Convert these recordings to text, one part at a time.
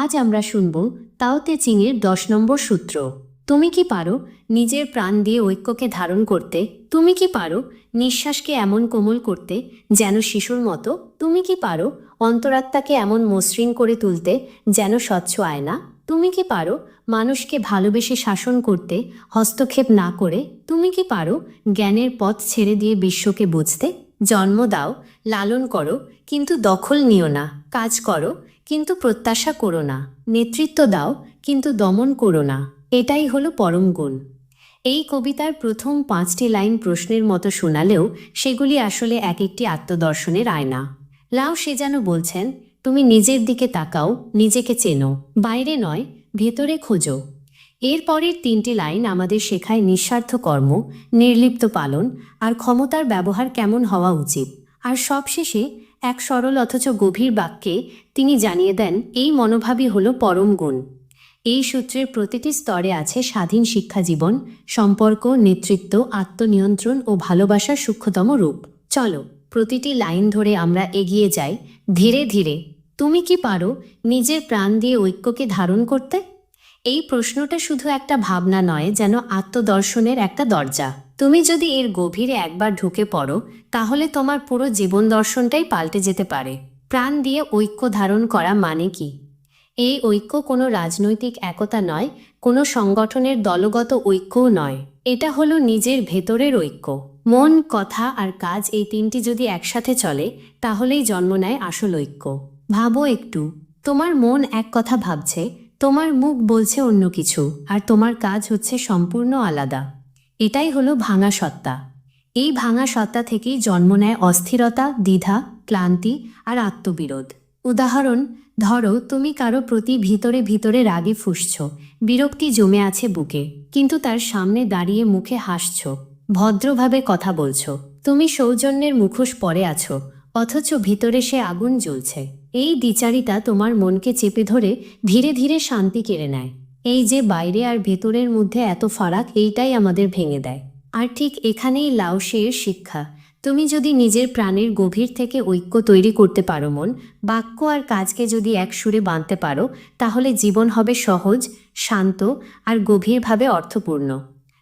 আজ আমরা শুনব তাওতে চিংয়ের দশ নম্বর সূত্র। তুমি কি পারো নিজের প্রাণ দিয়ে ঐক্যকে ধারণ করতে? তুমি কি পারো নিঃশ্বাসকে এমন কোমল করতে যেন শিশুর মতো? তুমি কি পারো অন্তরাত্মাকে এমন মসৃণ করে তুলতে যেন স্বচ্ছ আয়না? তুমি কি পারো মানুষকে ভালোবেসে শাসন করতে হস্তক্ষেপ না করে? তুমি কি পারো জ্ঞানের পথ ছেড়ে দিয়ে বিশ্বকে বুঝতে? জন্ম দাও, লালন করো, কিন্তু দখল নিও না। কাজ করো কিন্তু প্রত্যাশা করো না। নেতৃত্ব দাও, কিন্তু দমন করো না। এটাই হলো পরম গুণ। এই কবিতার প্রথম পাঁচটি লাইন প্রশ্নের মতো শোনালেও সেগুলি আসলে এক একটি আত্মদর্শনের আয়না। লাও সে যেন বলছেন, তুমি নিজের দিকে তাকাও, নিজেকে চেনো। বাইরে নয়, ভেতরে খোঁজো। এর পরের তিনটি লাইন আমাদের শেখায় নিঃস্বার্থ কর্ম, নির্লিপ্ত পালন আর ক্ষমতার ব্যবহার কেমন হওয়া উচিত। আর সবশেষে এক সরল অথচ গভীর বাক্যে তিনি জানিয়ে দেন, এই মনোভাবই হল পরম গুণ। এই সূত্রের প্রতিটি স্তরে আছে স্বাধীন শিক্ষা জীবন, সম্পর্ক, নেতৃত্ব, আত্মনিয়ন্ত্রণ ও ভালোবাসার সূক্ষ্মতম রূপ। চলো, প্রতিটি লাইন ধরে আমরা এগিয়ে যাই। ধীরে ধীরে, তুমি কি পারো নিজের প্রাণ দিয়ে ঐক্যকে ধারণ করতে? এই প্রশ্নটা শুধু একটা ভাবনা নয়, যেন আত্মদর্শনের একটা দরজা। তুমি যদি এর গভীরে একবার ঢুকে পড়ো, তাহলে তোমার পুরো জীবন দর্শনটাই পাল্টে যেতে পারে। প্রাণ দিয়ে ঐক্য ধারণ করা মানে কি? এই ঐক্য কোনো রাজনৈতিক একতা নয়, কোনো সংগঠনের দলগত ঐক্যও নয়। এটা হলো নিজের ভেতরের ঐক্য। মন, কথা আর কাজ এই তিনটি যদি একসাথে চলে, তাহলেই জন্ম নেয় আসল ঐক্য। ভাবো একটু, তোমার মন এক কথা ভাবছে, তোমার মুখ বলছে অন্য কিছু, আর তোমার কাজ হচ্ছে সম্পূর্ণ আলাদা। এটাই হলো ভাঙা সত্তা। এই ভাঙা সত্তা থেকেই জন্ম নেয় অস্থিরতা, দ্বিধা ক্লান্তি আর আত্মবিরোধ। উদাহরণ, ধরো তুমি কারও প্রতি ভিতরে ভিতরে রাগে ফুসছ, বিরক্তি জমে আছে বুকে, কিন্তু তার সামনে দাঁড়িয়ে মুখে হাসছ, ভদ্রভাবে কথা বলছো, তুমি সৌজন্যের মুখোশ পরে আছো, অথচ ভিতরে সে আগুন জ্বলছে। এই দ্বিচারিতা তোমার মনকে চেপে ধরে ধীরে ধীরে শান্তি কেড়ে নেয়। এই যে বাইরে আর ভেতরের মধ্যে এত ফারাক, এইটাই আমাদের ভেঙে দেয়। আর ঠিক এখানেই লাউসের শিক্ষা। তুমি যদি নিজের প্রাণের গভীর থেকে ঐক্য তৈরি করতে পারো মন, বাক্য আর কাজকে যদি এক সুরে বাঁধতে পারো, তাহলে জীবন হবে সহজ, শান্ত আর গভীরভাবে অর্থপূর্ণ।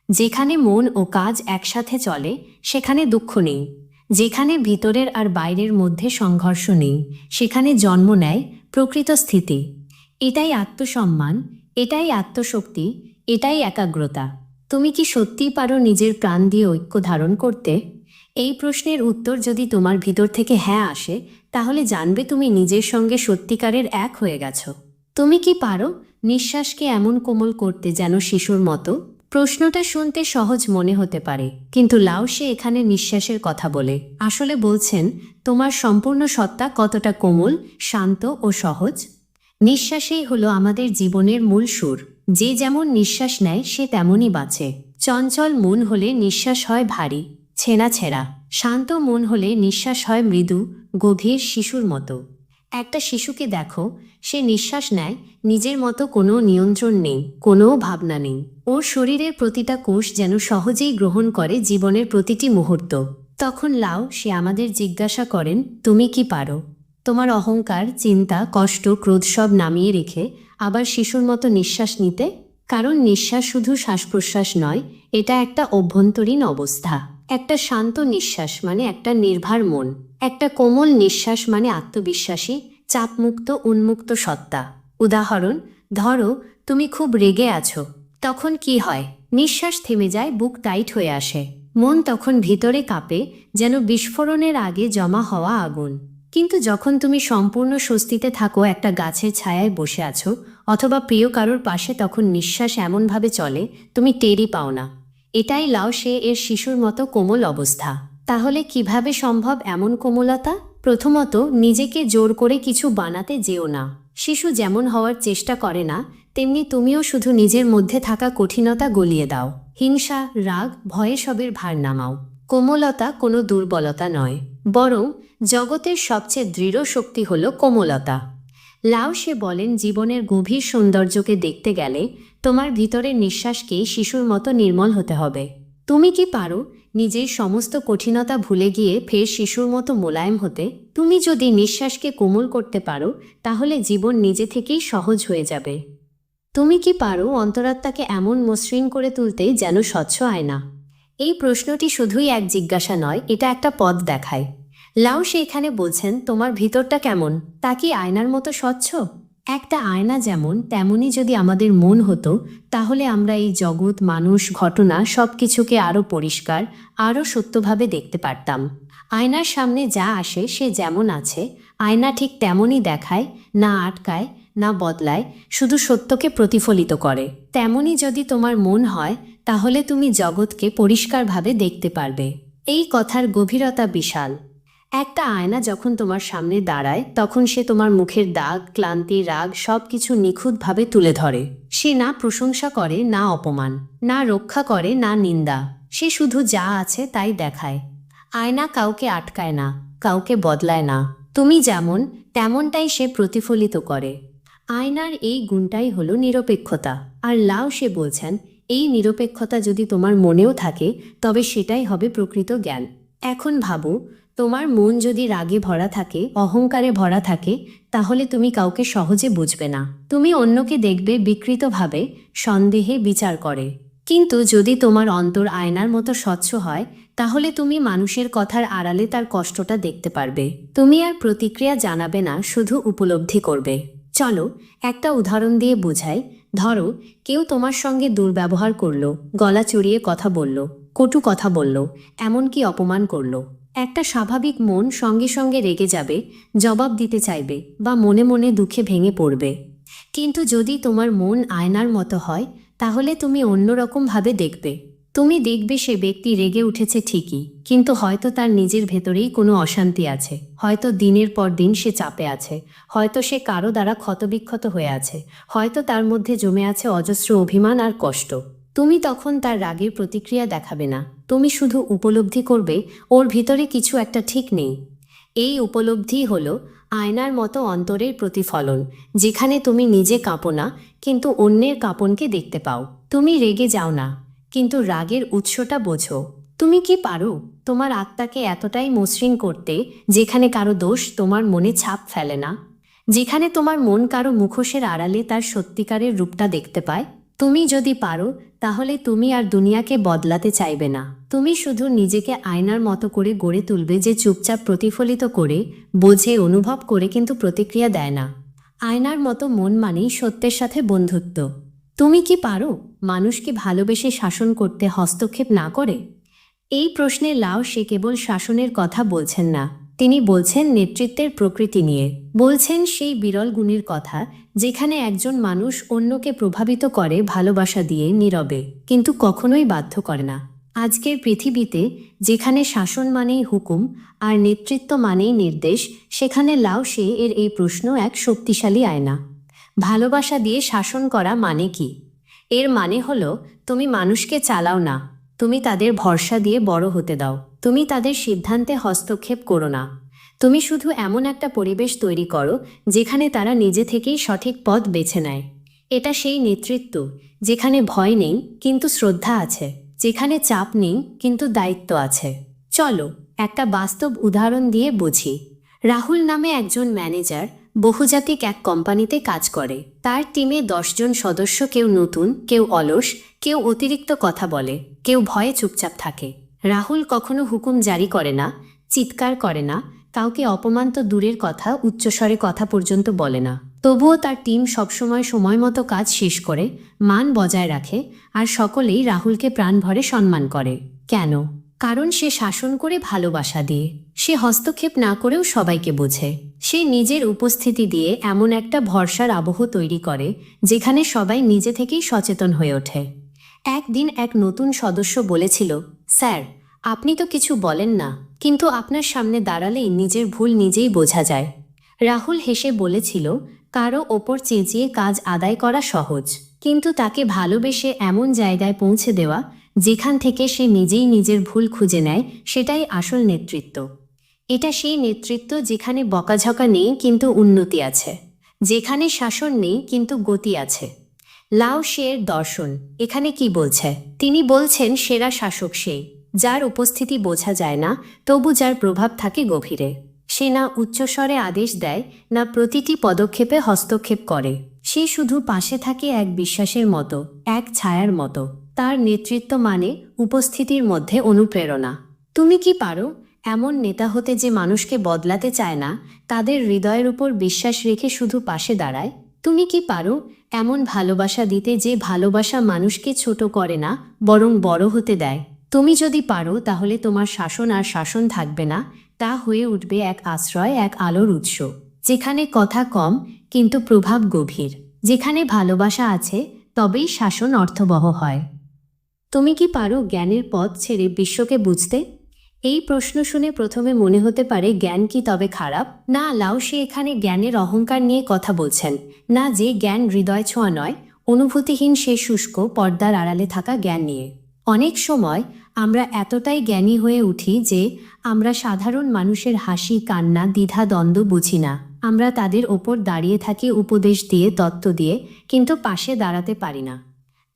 যেখানে মন ও কাজ একসাথে চলে, সেখানে দুঃখ নেই। যেখানে ভিতরের আর বাইরের মধ্যে সংঘর্ষ নেই, সেখানে জন্ম নেয় প্রকৃত স্থিতি। এটাই আত্মসম্মান, এটাই আত্মশক্তি, এটাই একাগ্রতা। তুমি কি সত্যিই পারো নিজের প্রাণ দিয়ে ঐক্য ধারণ করতে? এই প্রশ্নের উত্তর যদি তোমার ভিতর থেকে হ্যাঁ আসে, তাহলে জানবে তুমি নিজের সঙ্গে সত্যিকারের এক হয়ে গেছো। তুমি কি পারো নিঃশ্বাসকে এমন কোমল করতে যেন শিশুর মতো? প্রশ্নটা শুনতে সহজ মনে হতে পারে, কিন্তু লাও সে এখানে নিঃশ্বাসের কথা বলে। আসলে বলছেন, তোমার সম্পূর্ণ সত্তা কতটা কোমল, শান্ত ও সহজ? নিঃশ্বাসেই হলো আমাদের জীবনের মূল সুর। যে যেমন নিঃশ্বাস নেয়, সে তেমনই বাঁচে। চঞ্চল মন হলে নিঃশ্বাস হয় ভারী। ছেঁড়া ছেঁড়া। শান্ত মন হলে নিঃশ্বাস হয় মৃদু, গভীর শিশুর মতো। একটা শিশুকে দেখো, সে নিঃশ্বাস নেয়, নিজের মতো কোনো নিয়ন্ত্রণ নেই, কোনো ভাবনা নেই। ওর শরীরের প্রতিটা কোষ যেন সহজেই গ্রহণ করে জীবনের প্রতিটি মুহূর্ত। তখন লাও, সে আমাদের জিজ্ঞাসা করেন, তুমি কি পারো? তোমার অহংকার, চিন্তা, কষ্ট, ক্রোধ সব নামিয়ে রেখে আবার শিশুর মতো নিঃশ্বাস নিতে? কারণ নিঃশ্বাস শুধু শ্বাস প্রশ্বাস নয়, এটা একটা অভ্যন্তরীণ অবস্থা। একটা শান্ত নিঃশ্বাস মানে একটা নির্ভার মন, একটা কোমল নিঃশ্বাস মানে আত্মবিশ্বাসী, চাপমুক্ত, উন্মুক্ত সত্তা। উদাহরণ, ধরো, তুমি খুব রেগে আছো, তখন কি হয়? নিঃশ্বাস থেমে যায়, বুক টাইট হয়ে আসে। মন তখন ভিতরে কাঁপে, যেন বিস্ফোরণের আগে জমা হওয়া আগুন। কিন্তু যখন তুমি সম্পূর্ণ স্বস্তিতে থাকো, একটা গাছের ছায়ায় বসে আছো, অথবা প্রিয় কারোর পাশে তখন নিঃশ্বাস এমনভাবে চলে, তুমি টেরই পাও না। এটাই লাওসে এর শিশুর মতো কোমল অবস্থা। তাহলে কীভাবে সম্ভব এমন কোমলতা? প্রথমত, নিজেকে জোর করে কিছু বানাতে যেও না। শিশু যেমন হওয়ার চেষ্টা করে না, তেমনি তুমিও শুধু নিজের মধ্যে থাকা কঠিনতা গলিয়ে দাও। হিংসা, রাগ, ভয়ে সবের ভার নামাও। কোমলতা কোনো দুর্বলতা নয়। বরং, জগতের সবচেয়ে দৃঢ় শক্তি হল কোমলতা। লাও সে বলেন, জীবনের গভীর সৌন্দর্যকে দেখতে গেলে তোমার ভিতরের নিঃশ্বাসকে শিশুর মতো নির্মল হতে হবে। তুমি কি পারো নিজের সমস্ত কঠিনতা ভুলে গিয়ে ফের শিশুর মতো মোলায়েম হতে? তুমি যদি নিঃশ্বাসকে কোমল করতে পারো, তাহলে জীবন নিজে থেকেই সহজ হয়ে যাবে। তুমি কি পারো অন্তরাত্মাকে এমন মসৃণ করে তুলতে যেন স্বচ্ছ আয়না? এই প্রশ্নটি শুধুই এক জিজ্ঞাসা নয়, এটা একটা পথ দেখায়। লাও সেখানে বলছেন, তোমার ভিতরটা কেমন? তা কি আয়নার মতো স্বচ্ছ? একটা আয়না যেমন, তেমনই যদি আমাদের মন হতো, তাহলে আমরা এই জগৎ, মানুষ, ঘটনা সব কিছুকে আরও পরিষ্কার আরও সত্যভাবে দেখতে পারতাম। আয়নার সামনে যা আসে সে যেমন আছে, আয়না ঠিক তেমনই দেখায়, না আটকায়, না বদলায়, শুধু সত্যকে প্রতিফলিত করে। তেমনই যদি তোমার মন হয়, তাহলে তুমি জগৎকে পরিষ্কারভাবে দেখতে পারবে। এই কথার গভীরতা বিশাল। একটা আয়না যখন তোমার সামনে দাঁড়ায়, তখন সে তোমার মুখের দাগ, ক্লান্তি, রাগ সব কিছু নিখুঁতভাবে তুলে ধরে। সে না প্রশংসা করে, না অপমান, না রক্ষা করে, না নিন্দা। সে শুধু যা আছে তাই দেখায়। আয়না কাউকে আটকায় না, কাউকে বদলায় না। তুমি যেমন, তেমনটাই সে প্রতিফলিত করে। আয়নার এই গুণটাই হলো নিরপেক্ষতা। আর লাও সে বলছেন, এই নিরপেক্ষতা যদি তোমার মনেও থাকে, তবে সেটাই হবে প্রকৃত জ্ঞান। এখন ভাবো তোমার মন যদি রাগে ভরা থাকে, অহংকারে ভরা থাকে, তাহলে তুমি কাউকে সহজে বুঝবে না। তুমি অন্যকে দেখবে বিকৃতভাবে, সন্দেহে বিচার করে। কিন্তু যদি তোমার অন্তর আয়নার মতো স্বচ্ছ হয়, তাহলে তুমি মানুষের কথার আড়ালে তার কষ্টটা দেখতে পারবে। তুমি আর প্রতিক্রিয়া জানাবে না, শুধু উপলব্ধি করবে। চলো, একটা উদাহরণ দিয়ে বোঝাই। ধরো, কেউ তোমার সঙ্গে দুর্ব্যবহার করল, গলা চড়িয়ে কথা বলল, কটু কথা বলল, এমনকি অপমান করল। একটা স্বাভাবিক মন সঙ্গে সঙ্গে রেগে যাবে, জবাব দিতে চাইবে বা মনে মনে দুঃখে ভেঙে পড়বে। কিন্তু যদি তোমার মন আয়নার মতো হয়, তাহলে তুমি অন্যরকমভাবে দেখবে। তুমি দেখবে সে ব্যক্তি রেগে উঠেছে ঠিকই, কিন্তু হয়তো তার নিজের ভেতরেই কোনো অশান্তি আছে। হয়তো দিনের পর দিন সে চাপে আছে। হয়তো সে কারও দ্বারা ক্ষতবিক্ষত হয়ে আছে। হয়তো তার মধ্যে জমে আছে অজস্র অভিমান আর কষ্ট। তুমি তখন তার রাগের প্রতিক্রিয়া দেখাবে না। তুমি শুধু উপলব্ধি করবে, ওর ভিতরে কিছু একটা ঠিক নেই। এই উপলব্ধি হলো আয়নার মতো অন্তরের প্রতিফলন, যেখানে তুমি নিজে কাঁপো না, কিন্তু অন্যের কাঁপনকে দেখতে পাও। তুমি রেগে যাও না, কিন্তু রাগের উৎসটা বোঝো। তুমি কি পারো? তোমার আত্মাকে এতটাই মসৃণ করতে, যেখানে কারও দোষ তোমার মনে ছাপ ফেলে না? যেখানে তোমার মন কারও মুখোশের আড়ালে তার সত্যিকারের রূপটা দেখতে পায়? তুমি যদি পারো, তাহলে তুমি আর দুনিয়াকে বদলাতে চাইবে না। তুমি শুধু নিজেকে আয়নার মতো করে গড়ে তুলবে যে চুপচাপ প্রতিফলিত করে, বোঝে, অনুভব করে কিন্তু প্রতিক্রিয়া দেয় না। আয়নার মতো মন মানেই সত্যের সাথে বন্ধুত্ব। তুমি কি পারো মানুষকে ভালোবেসে শাসন করতে হস্তক্ষেপ না করে? এই প্রশ্নে লাও সে কেবল শাসনের কথা বলছেন না। তিনি বলছেন নেতৃত্বের প্রকৃতি নিয়ে। বলছেন সেই বিরল গুণের কথা, যেখানে একজন মানুষ অন্যকে প্রভাবিত করে ভালোবাসা দিয়ে নীরবে, কিন্তু কখনোই বাধ্য করে না। আজকের পৃথিবীতে, যেখানে শাসন মানেই হুকুম, আর নেতৃত্ব মানেই নির্দেশ, সেখানে লাও সে এর এই প্রশ্ন এক শক্তিশালী আয়না। ভালোবাসা দিয়ে শাসন করা মানে কি? এর মানে হলো, তুমি মানুষকে চালাও না তুমি তাদের ভরসা দিয়ে বড় হতে দাও। তুমি তাদের সিদ্ধান্তে হস্তক্ষেপ করো না। তুমি শুধু এমন একটা পরিবেশ তৈরি করো, যেখানে তারা নিজে থেকেই সঠিক পথ বেছে নেয়। এটা সেই নেতৃত্ব, যেখানে ভয় নেই, কিন্তু শ্রদ্ধা আছে। যেখানে চাপ নেই, কিন্তু দায়িত্ব আছে। চলো, একটা বাস্তব উদাহরণ দিয়ে বুঝি। রাহুল নামে একজন ম্যানেজার বহুজাতিক এক কোম্পানিতে কাজ করে। তার টিমে দশজন সদস্য, কেউ নতুন, কেউ অলস, কেউ অতিরিক্ত কথা বলে, কেউ ভয়ে চুপচাপ থাকে। রাহুল কখনো হুকুম জারি করে না, চিৎকার করে না, কাউকে অপমান তো দূরের কথা, উচ্চস্বরে কথা পর্যন্ত বলে না। তবুও তার টিম সবসময় সময় মতো কাজ শেষ করে, মান বজায় রাখে আর সকলেই রাহুলকে প্রাণ ভরে সম্মান করে। কেন? কারণ সে শাসন করে ভালোবাসা দিয়ে। সে হস্তক্ষেপ না করেও সবাইকে বোঝে। সে নিজের উপস্থিতি দিয়ে এমন একটা ভরসার আবহ তৈরি করে, যেখানে সবাই নিজে থেকেই সচেতন হয়ে ওঠে। একদিন এক নতুন সদস্য বলেছিল, স্যার, আপনি তো কিছু বলেন না, কিন্তু আপনার সামনে দাঁড়ালেই নিজের ভুল নিজেই বোঝা যায়। রাহুল হেসে বলেছিল, কারও ওপর চেঁচিয়ে কাজ আদায় করা সহজ, কিন্তু তাকে ভালোবেসে এমন জায়গায় পৌঁছে দেওয়া যেখান থেকে সে নিজেই নিজের ভুল খুঁজে নেয়, সেটাই আসল নেতৃত্ব। এটা সেই নেতৃত্ব যেখানে বকাঝকা নেই, কিন্তু উন্নতি আছে। যেখানে শাসন নেই, কিন্তু গতি আছে। লাও শের দর্শন, এখানে কি বলছে? তিনি বলছেন, সেরা শাসক সেই যার উপস্থিতি বোঝা যায় না, তবু যার প্রভাব থাকে গভীরে। সে না উচ্চস্বরে আদেশ দেয়, না প্রতিটি পদক্ষেপে হস্তক্ষেপ করে। সে শুধু পাশে থাকে এক বিশ্বাসের মতো, এক ছায়ার মতো। তার নেতৃত্ব মানে উপস্থিতির মধ্যে অনুপ্রেরণা। তুমি কি পারো এমন নেতা হতে যে মানুষকে বদলাতে চায় না, তাদের হৃদয়ের উপর বিশ্বাস রেখে শুধু পাশে দাঁড়ায়? তুমি কি পারো এমন ভালোবাসা দিতে যে ভালোবাসা মানুষকে ছোট করে না, বরং বড় হতে দেয়? তুমি যদি পারো তাহলে তোমার শাসন আর শাসন থাকবে না, তা হয়ে উঠবে এক আশ্রয়, এক আলোর উৎস। যেখানে কথা কম কিন্তু প্রভাব গভীর। যেখানে ভালোবাসা আছে, তবেই শাসন অর্থবহ হয়। তুমি কি পারো জ্ঞানের পথ ছেড়ে বিশ্বকে বুঝতে? এই প্রশ্ন শুনে প্রথমে মনে হতে পারে জ্ঞান কি তবে খারাপ? না, লাও সে এখানে জ্ঞানের অহংকার নিয়ে কথা বলছেন। না, যে জ্ঞান হৃদয় ছোঁয়া নয়, অনুভূতিহীন সে শুষ্ক, পর্দার আড়ালে থাকা জ্ঞান নিয়ে। অনেক সময় আমরা এতটাই জ্ঞানী হয়ে উঠি যে আমরা সাধারণ মানুষের হাসি, কান্না, দ্বিধা, দ্বন্দ্ব বুঝি না। আমরা তাদের ওপর দাঁড়িয়ে থাকি উপদেশ দিয়ে, তত্ত্ব দিয়ে, কিন্তু পাশে দাঁড়াতে পারি না।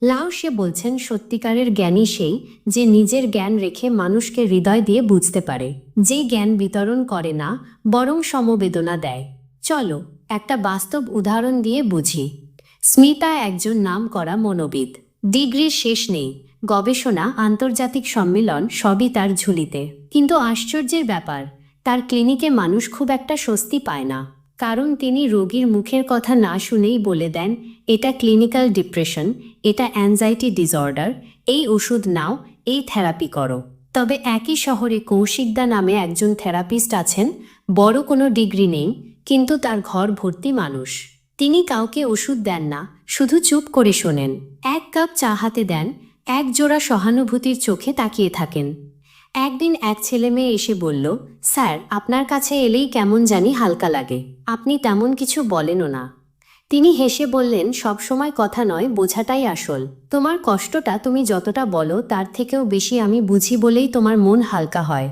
লাও সে বলছেন, সত্যিকারের জ্ঞানী সেই যে নিজের জ্ঞান রেখে মানুষকে হৃদয় দিয়ে বুঝতে পারে। যে জ্ঞান বিতরণ করে না, বরং সমবেদনা দেয়। চলো, একটা বাস্তব উদাহরণ দিয়ে বুঝি। স্মিতা একজন নাম করা মনোবিদ। ডিগ্রির শেষ নেই। গবেষণা, আন্তর্জাতিক সম্মেলন সবই তার ঝুলিতে। কিন্তু আশ্চর্যের ব্যাপার, তার ক্লিনিকে মানুষ খুব একটা স্বস্তি পায় না। কারণ তিনি রোগীর মুখের কথা না শুনেই বলে দেন, এটা ক্লিনিক্যাল ডিপ্রেশন এটা অ্যাংজাইটি ডিসঅর্ডার এই ওষুধ নাও, এই থেরাপি করো। তবে একই শহরে কৌশিকদা নামে একজন থেরাপিস্ট আছেন, বড় কোনো ডিগ্রি নেই, কিন্তু তার ঘর ভর্তি মানুষ। তিনি কাউকে ওষুধ দেন না, শুধু চুপ করে শোনেন। এক কাপ চা হাতে দেন, এক জোড়া সহানুভূতির চোখে তাকিয়ে থাকেন। একদিন এক ছেলে মেয়ে এসে বলল, স্যার, আপনার কাছে এলেই কেমন জানি হালকা লাগে। আপনি তেমন কিছু বলেনও না। তিনি হেসে বললেন সবসময় কথা নয়, বোঝাটাই আসল। তোমার কষ্টটা তুমি যতটা বলো, তার থেকেও বেশি আমি বুঝি বলেই তোমার মন হালকা হয়।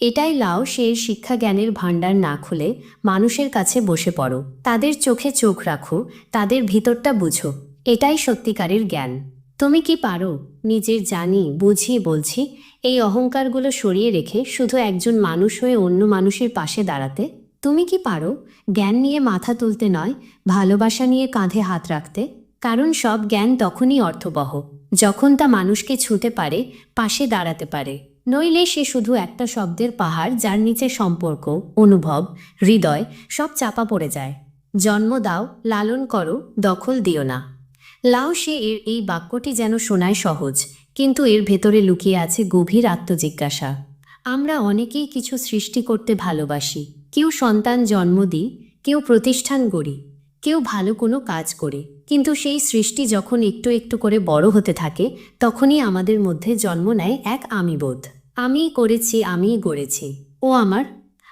এটাই লাও সে শিক্ষা জ্ঞানের ভাণ্ডার না খুলে মানুষের কাছে বসে পড়ো। তাদের চোখে চোখ রাখো, তাদের ভিতরটা বুঝো। এটাই সত্যিকারের জ্ঞান। তুমি কি পারো? নিজের জানি, বুঝি, বলছি, এই অহংকারগুলো সরিয়ে রেখে শুধু একজন মানুষ হয়ে অন্য মানুষের পাশে দাঁড়াতে? তুমি কি পারো জ্ঞান নিয়ে মাথা তুলতে নয়, ভালোবাসা নিয়ে কাঁধে হাত রাখতে? কারণ সব জ্ঞান তখনই অর্থবহ, যখন তা মানুষকে ছুঁতে পারে, পাশে দাঁড়াতে পারে। নইলে সে শুধু একটা শব্দের পাহাড় যার নিচে সম্পর্ক, অনুভব, হৃদয় সব চাপা পড়ে যায়। জন্ম দাও, লালন করো, দখল দিও না। লাও সে এর এই বাক্যটি যেন শোনায় সহজ, কিন্তু এর ভেতরে লুকিয়ে আছে গভীর আত্মজিজ্ঞাসা। আমরা অনেকেই কিছু সৃষ্টি করতে ভালোবাসি। কেউ সন্তান জন্ম দিই, কেউ প্রতিষ্ঠান গড়ি, কেউ ভালো কোনো কাজ করে। কিন্তু সেই সৃষ্টি যখন একটু একটু করে বড় হতে থাকে, তখনই আমাদের মধ্যে জন্ম নেয় এক আমিবোধ। আমিই করেছি, আমিই গড়েছি। ও আমার।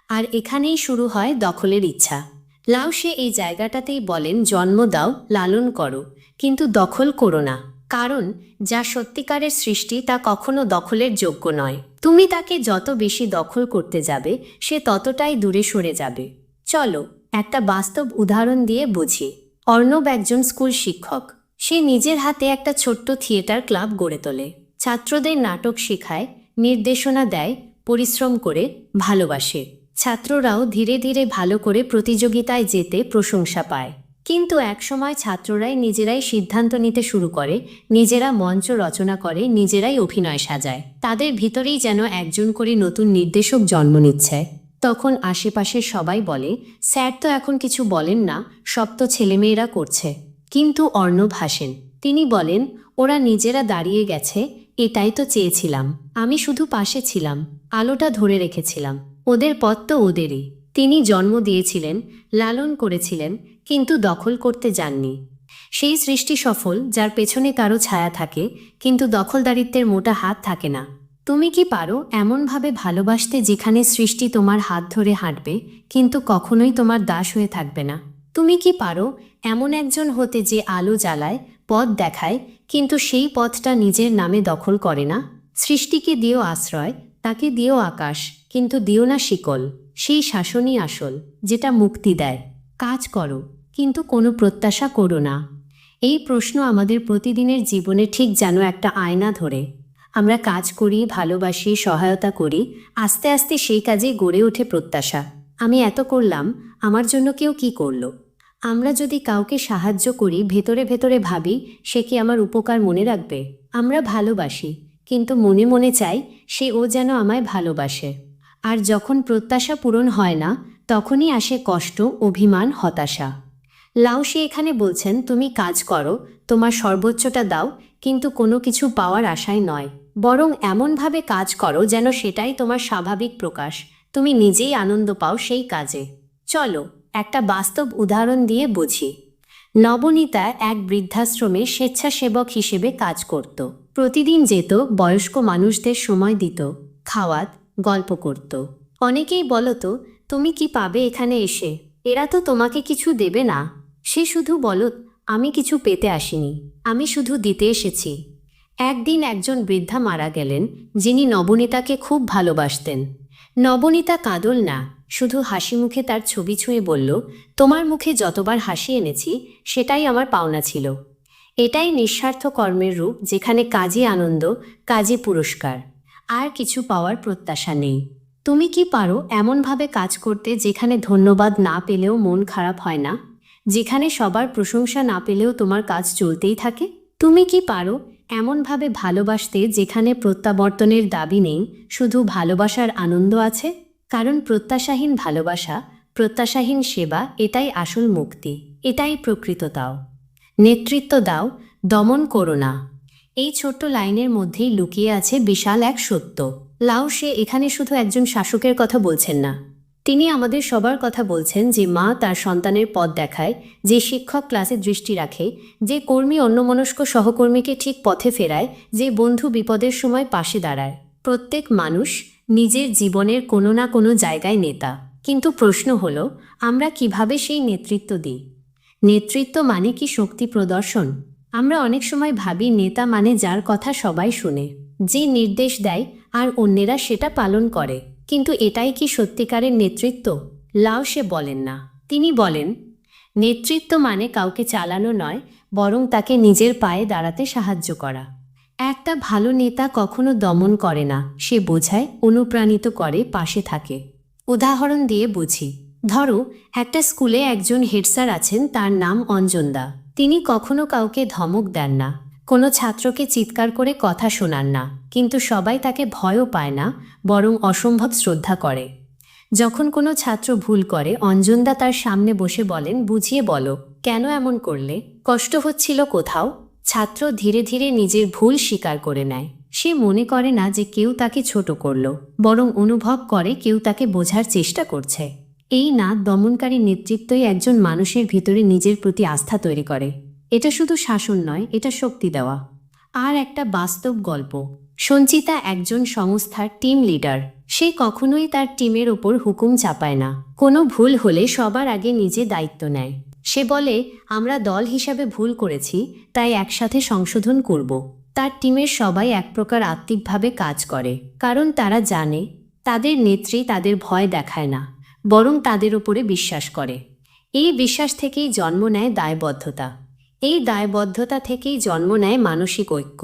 আর এখানেই শুরু হয় দখলের ইচ্ছা। লাও সে এই জায়গাটাতেই বলেন, জন্ম দাও, লালন করো। কিন্তু দখল করো না, কারণ যা সত্যিকারের সৃষ্টি তা কখনো দখলের যোগ্য নয়। তুমি তাকে যত বেশি দখল করতে যাবে, সে ততটাই দূরে সরে যাবে। চলো, একটা বাস্তব উদাহরণ দিয়ে বুঝি। অর্ণব একজন স্কুল শিক্ষক। সে নিজের হাতে একটা ছোট্ট থিয়েটার ক্লাব গড়ে তোলে। ছাত্রদের নাটক শেখায়, নির্দেশনা দেয়, পরিশ্রম করে, ভালোবাসে। ছাত্ররাও ধীরে ধীরে ভালো করে প্রতিযোগিতায় যেতে প্রশংসা পায়। কিন্তু একসময় ছাত্ররাই নিজেরাই সিদ্ধান্ত নিতে শুরু করে, নিজেরা মঞ্চ রচনা করে, নিজেরাই অভিনয় সাজায়। তাদের ভিতরেই যেন একজন করে নতুন নির্দেশক জন্ম নিচ্ছে। তখন আশেপাশের সবাই বলে, স্যার তো এখন কিছু বলেন না, সব তো ছেলেমেয়েরা করছে। কিন্তু অর্ণব হাসেন, তিনি বলেন, ওরা নিজেরা দাঁড়িয়ে গেছে, এটাই তো চেয়েছিলাম। আমি শুধু পাশে ছিলাম, আলোটা ধরে রেখেছিলাম। ওদের পথ তো ওদেরই। তিনি জন্ম দিয়েছিলেন, লালন করেছিলেন কিন্তু দখল করতে যাননি। সেই সৃষ্টি সফল, যার পেছনে কারও ছায়া থাকে, কিন্তু দখলদারিত্বের মোটা হাত থাকে না। তুমি কি পারো এমনভাবে ভালোবাসতে যেখানে সৃষ্টি তোমার হাত ধরে হাঁটবে, কিন্তু কখনোই তোমার দাস হয়ে থাকবে না? তুমি কি পারো এমন একজন হতে যে আলো জ্বালায়, পথ দেখায়, কিন্তু সেই পথটা নিজের নামে দখল করে না? সৃষ্টিকে দিও আশ্রয়, তাকে দিও আকাশ, কিন্তু দিও না শিকল। সেই শাসনই আসল, যেটা মুক্তি দেয়। কাজ করো। কিন্তু কোনো প্রত্যাশা করো না। এই প্রশ্ন আমাদের প্রতিদিনের জীবনে ঠিক যেন একটা আয়না ধরে। আমরা কাজ করি, ভালোবাসি, সহায়তা করি, আস্তে আস্তে সেই কাজে গড়ে ওঠে প্রত্যাশা। আমি এত করলাম, আমার জন্য কেউ কি করল? আমরা যদি কাউকে সাহায্য করি, ভেতরে ভেতরে ভাবি, সে কি আমার উপকার মনে রাখবে? আমরা ভালোবাসি, কিন্তু মনে মনে চাই, সে ও যেন আমায় ভালোবাসে। আর যখন প্রত্যাশা পূরণ হয় না, তখনই আসে কষ্ট, অভিমান, হতাশা। লাউসি এখানে বলছেন, তুমি কাজ করো, তোমার সর্বোচ্চটা দাও, কিন্তু কোনো কিছু পাওয়ার আশায় নয়। বরং এমনভাবে কাজ করো যেন সেটাই তোমার স্বাভাবিক প্রকাশ। তুমি নিজেই আনন্দ পাও সেই কাজে। চলো, একটা বাস্তব উদাহরণ দিয়ে বুঝি। নবনীতা এক বৃদ্ধাশ্রমে স্বেচ্ছাসেবক হিসেবে কাজ করত। প্রতিদিন যেত, বয়স্ক মানুষদের সময় দিত, খাওয়াত, গল্প করত। অনেকেই বলতো, তুমি কি পাবে এখানে এসে? এরা তো তোমাকে কিছু দেবে না। সে শুধু বলত, আমি কিছু পেতে আসিনি, আমি শুধু দিতে এসেছি। একদিন একজন বৃদ্ধা মারা গেলেন, যিনি নবনীতাকে খুব ভালোবাসতেন। নবনীতা কাঁদল না, শুধু হাসি মুখে তার ছবি ছুঁয়ে বলল, তোমার মুখে যতবার হাসি এনেছি, সেটাই আমার পাওনা ছিল। এটাই নিঃস্বার্থ কর্মের রূপ, যেখানে কাজে আনন্দ, কাজে পুরস্কার। আর কিছু পাওয়ার প্রত্যাশা নেই। তুমি কি পারো এমনভাবে কাজ করতে, যেখানে ধন্যবাদ না পেলেও মন খারাপ হয় না? যেখানে সবার প্রশংসা না পেলেও তোমার কাজ চলতেই থাকে? তুমি কি পারো এমনভাবে ভালোবাসতে যেখানে প্রত্যাবর্তনের দাবি নেই, শুধু ভালোবাসার আনন্দ আছে? কারণ প্রত্যাশাহীন ভালোবাসা, প্রত্যাশাহীন সেবা, এটাই আসল মুক্তি, এটাই প্রকৃত দাও নেতৃত্ব দাও, দমন করো না। এই ছোট্ট লাইনের মধ্যেই লুকিয়ে আছে বিশাল এক সত্য। লাও সে এখানে শুধু একজন শাসকের কথা বলছেন না। তিনি আমাদের সবার কথা বলছেন যে মা তার সন্তানের পথ দেখায়, যে শিক্ষক ক্লাসে দৃষ্টি রাখে, যে কর্মী অন্যমনস্ক সহকর্মীকে ঠিক পথে ফেরায়, যে বন্ধু বিপদের সময় পাশে দাঁড়ায়। প্রত্যেক মানুষ নিজের জীবনের কোনো না কোনো জায়গায় নেতা। কিন্তু প্রশ্ন হলো, আমরা কীভাবে সেই নেতৃত্ব দিই? নেতৃত্ব মানে কি শক্তি প্রদর্শন? আমরা অনেক সময় ভাবি নেতা মানে যার কথা সবাই শুনে, যে নির্দেশ দেয় আর অন্যেরা সেটা পালন করে। কিন্তু এটাই কি সত্যিকারের নেতৃত্ব? লাও সে বলেন না। তিনি বলেন, নেতৃত্ব মানে কাউকে চালানো নয়, বরং তাকে নিজের পায়ে দাঁড়াতে সাহায্য করা। একটা ভালো নেতা কখনো দমন করে না, সে বোঝায়, অনুপ্রাণিত করে, পাশে থাকে। উদাহরণ দিয়ে বুঝি। ধরো, একটা স্কুলে একজন হেডস্যার আছেন, তার নাম অঞ্জনদা। তিনি কখনো কাউকে ধমক দেন না। কোনো ছাত্রকে চিৎকার করে কথা শোনান না, কিন্তু সবাই তাকে ভয়ও পায় না, বরং অসম্ভব শ্রদ্ধা করে। যখন কোনো ছাত্র ভুল করে, অঞ্জনদা তার সামনে বসে বলেন, বুঝিয়ে বলো, কেন এমন করলে? কষ্ট হচ্ছিল কোথাও? ছাত্র ধীরে ধীরে নিজের ভুল স্বীকার করে নেয়। সে মনে করে না যে কেউ তাকে ছোট করল, বরং অনুভব করে কেউ তাকে বোঝার চেষ্টা করছে। এই না দমনকারী নেতৃত্বই একজন মানুষের ভিতরে নিজের প্রতি আস্থা তৈরি করে। এটা শুধু শাসন নয়, এটা শক্তি দেওয়া। আর একটা বাস্তব গল্প। সঞ্চিতা একজন সংস্থার টিম লিডার সে কখনোই তার টিমের ওপর হুকুম চাপায় না। কোনো ভুল হলে সবার আগে নিজে দায়িত্ব নেয়। সে বলে, আমরা দল হিসাবে ভুল করেছি, তাই একসাথে সংশোধন করব। তার টিমের সবাই এক প্রকার আত্মিকভাবে কাজ করে। কারণ তারা জানে, তাদের নেত্রী তাদের ভয় দেখায় না, বরং তাদের ওপরে বিশ্বাস করে। এই বিশ্বাস থেকেই জন্ম নেয় দায়বদ্ধতা। এই দায়বদ্ধতা থেকেই জন্ম নেয় মানসিক ঐক্য।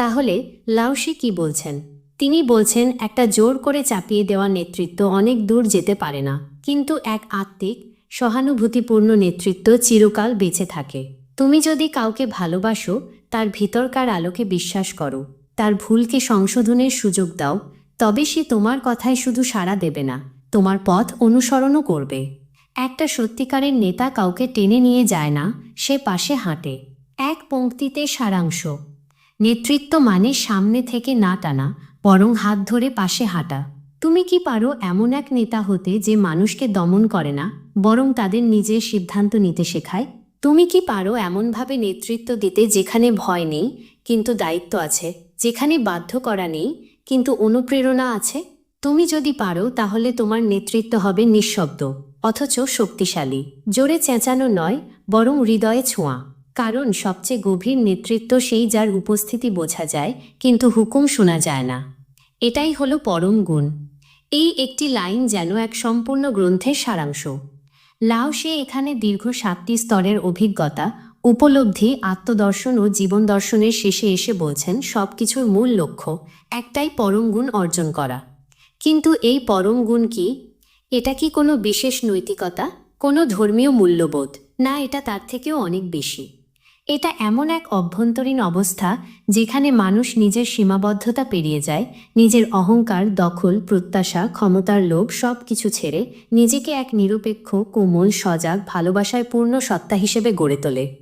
তাহলে লাউসি কি বলছেন? তিনি বলছেন, একটা জোর করে চাপিয়ে দেওয়া নেতৃত্ব অনেক দূর যেতে পারে না, কিন্তু এক আত্মিক, সহানুভূতিপূর্ণ নেতৃত্ব চিরকাল বেঁচে থাকে। তুমি যদি কাউকে ভালোবাসো, তার ভিতরকার আলোকে বিশ্বাস করো, তার ভুলকে সংশোধনের সুযোগ দাও, তবে সে তোমার কথায় শুধু সাড়া দেবে না, তোমার পথ অনুসরণও করবে। একটা সত্যিকারের নেতা কাউকে টেনে নিয়ে যায় না, সে পাশে হাঁটে। এক পংক্তিতে সারাংশ। নেতৃত্ব মানে সামনে থেকে না টানা, বরং হাত ধরে পাশে হাঁটা। তুমি কি পারো এমন এক নেতা হতে যে মানুষকে দমন করে না, বরং তাদের নিজের সিদ্ধান্ত নিতে শেখায়? তুমি কি পারো এমনভাবে নেতৃত্ব দিতে যেখানে ভয় নেই, কিন্তু দায়িত্ব আছে, যেখানে বাধ্য করা নেই, কিন্তু অনুপ্রেরণা আছে? তুমি যদি পারো, তাহলে তোমার নেতৃত্ব হবে নিঃশব্দ, অথচ শক্তিশালী। জোরে চেঁচানো নয়, বরং হৃদয়ে ছোঁয়া। কারণ সবচেয়ে গভীর নেতৃত্ব সেই যার উপস্থিতি বোঝা যায়, কিন্তু হুকুম শোনা যায় না। এটাই হলো পরম গুণ। এই একটি লাইন যেন এক সম্পূর্ণ গ্রন্থের সারাংশ। লাও সে এখানে দীর্ঘ সাতটি স্তরের অভিজ্ঞতা, উপলব্ধি, আত্মদর্শন ও জীবন দর্শনের শেষে এসে বলছেন সব কিছুর মূল লক্ষ্য একটাই পরম গুণ অর্জন করা। কিন্তু এই পরম গুণ কি? এটা কি কোনো বিশেষ নৈতিকতা? কোনো ধর্মীয় মূল্যবোধ? না, এটা তার থেকেও অনেক বেশি। এটা এমন এক অভ্যন্তরীণ অবস্থা যেখানে মানুষ নিজের সীমাবদ্ধতা পেরিয়ে যায়, নিজের অহংকার, দখল, প্রত্যাশা, ক্ষমতার লোভ সব কিছু ছেড়ে নিজেকে এক নিরপেক্ষ, কোমল, সজাগ, ভালোবাসায় পূর্ণ সত্তা হিসেবে গড়ে তোলে।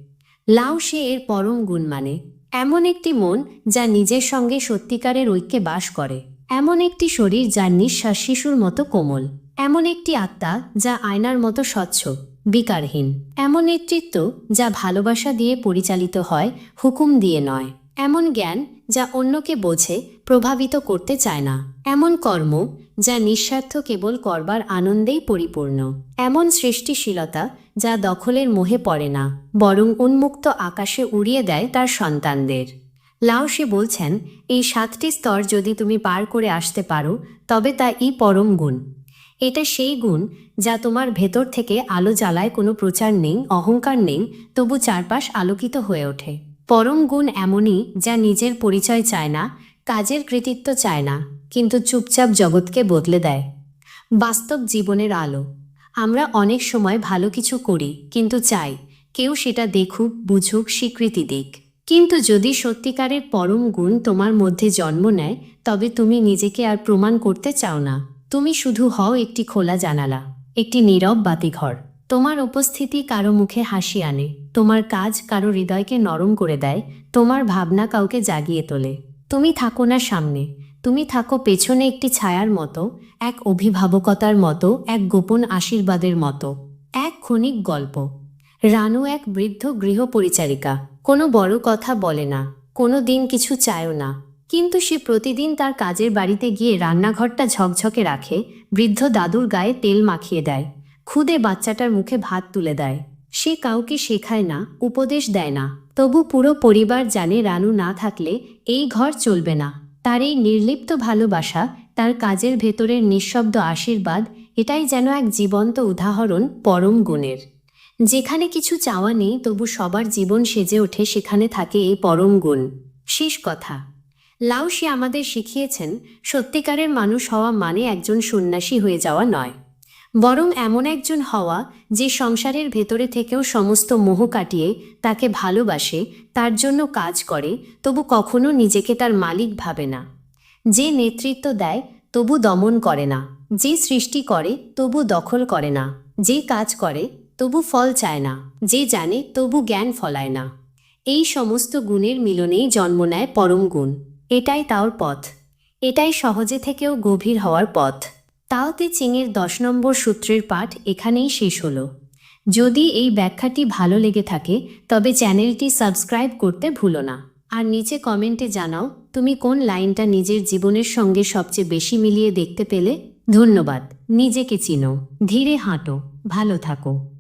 লাউ সে এর পরম গুণ মানে। এমন একটি মন যা নিজের সঙ্গে সত্যিকারের ঐক্যে বাস করে। এমন একটি শরীর যার নিঃশ্বাস শিশুর মতো কোমল। এমন একটি আত্মা যা আয়নার মতো স্বচ্ছ, বিকারহীন। এমন নেতৃত্ব যা ভালোবাসা দিয়ে পরিচালিত হয়, হুকুম দিয়ে নয়। এমন জ্ঞান যা অন্যকে বোঝে, প্রভাবিত করতে চায় না। এমন কর্ম যা নিঃস্বার্থ কেবল করবার আনন্দেই পরিপূর্ণ। এমন সৃষ্টিশীলতা যা দখলের মোহে পড়ে না, বরং উন্মুক্ত আকাশে উড়িয়ে দেয় তার সন্তানদের। লাও সে বলছেন, এই সাতটি স্তর যদি তুমি পার করে আসতে পারো, তবে তা ই পরম গুণ। এটা সেই গুণ যা তোমার ভেতর থেকে আলো জ্বালায় কোনো প্রচার নেই, অহংকার নেই, তবু চারপাশ আলোকিত হয়ে ওঠে। পরম গুণ এমনই যা নিজের পরিচয় চায় না, কাজের কৃতিত্ব চায় না, কিন্তু চুপচাপ জগৎকে বদলে দেয়। বাস্তব জীবনের আলো। আমরা অনেক সময় ভালো কিছু করি, কিন্তু চাই, কেউ সেটা দেখুক, বুঝুক, স্বীকৃতি দিক। কিন্তু যদি সত্যিকারের পরম গুণ তোমার মধ্যে জন্ম নেয়, তবে তুমি নিজেকে আর প্রমাণ করতে চাও না। তুমি শুধু হও একটি খোলা জানালা, একটি নীরব বাতিঘর। তোমার উপস্থিতি কারও মুখে হাসি আনে, তোমার কাজ কারও হৃদয়কে নরম করে দেয়, তোমার ভাবনা কাউকে জাগিয়ে তোলে। তুমি থাকো না সামনে, তুমি থাকো পেছনে একটি ছায়ার মতো, এক অভিভাবকতার মতো, এক গোপন আশীর্বাদের মতো। এক ক্ষণিক গল্প। রানু এক বৃদ্ধ গৃহপরিচারিকা। কোনো বড় কথা বলে না, কোনো দিন কিছু চায়ও না। কিন্তু সে প্রতিদিন তার কাজের বাড়িতে গিয়ে রান্নাঘরটা ঝকঝকে রাখে, বৃদ্ধ দাদুর গায়ে তেল মাখিয়ে দেয়, খুদে বাচ্চাটার মুখে ভাত তুলে দেয়। সে কাউকে শেখায় না, উপদেশ দেয় না। তবু পুরো পরিবার জানে রানু না থাকলে এই ঘর চলবে না। তার এই নির্লিপ্ত ভালোবাসা, তার কাজের ভেতরের নিঃশব্দ আশীর্বাদ, এটাই যেন এক জীবন্ত উদাহরণ পরম গুণের। যেখানে কিছু চাওয়া নেই, তবু সবার জীবন সেজে ওঠে, সেখানে থাকে এই পরম গুণ। শেষ কথা। লাউসি আমাদের শিখিয়েছেন, সত্যিকারের মানুষ হওয়া মানে একজন সন্ন্যাসী হয়ে যাওয়া নয়। বরং এমন একজন হওয়া, যে সংসারের ভেতরে থেকেও সমস্ত মোহ কাটিয়ে, তাকে ভালোবাসে, তার জন্য কাজ করে, তবু কখনো নিজেকে তার মালিক ভাবে না। যে নেতৃত্ব দেয়, তবু দমন করে না। যে সৃষ্টি করে, তবু দখল করে না। যে কাজ করে তবু ফল চায় না। যে জানে তবু জ্ঞান ফলায় না। এই সমস্ত গুণের মিলনেই জন্ম নেয় পরম গুণ। এটাই তাওর পথ। এটাই সহজে থেকেও গভীর হওয়ার পথ। তাওতে চিংয়ের দশ নম্বর সূত্রের পাঠ এখানেই শেষ হলো। যদি এই ব্যাখ্যাটি ভালো লেগে থাকে, তবে চ্যানেলটি সাবস্ক্রাইব করতে ভুলো না। আর নিচে কমেন্টে জানাও, তুমি কোন লাইনটা নিজের জীবনের সঙ্গে সবচেয়ে বেশি মিলিয়ে দেখতে পেলে? ধন্যবাদ। নিজেকে চিনো। ধীরে হাঁটো। ভালো থাকো।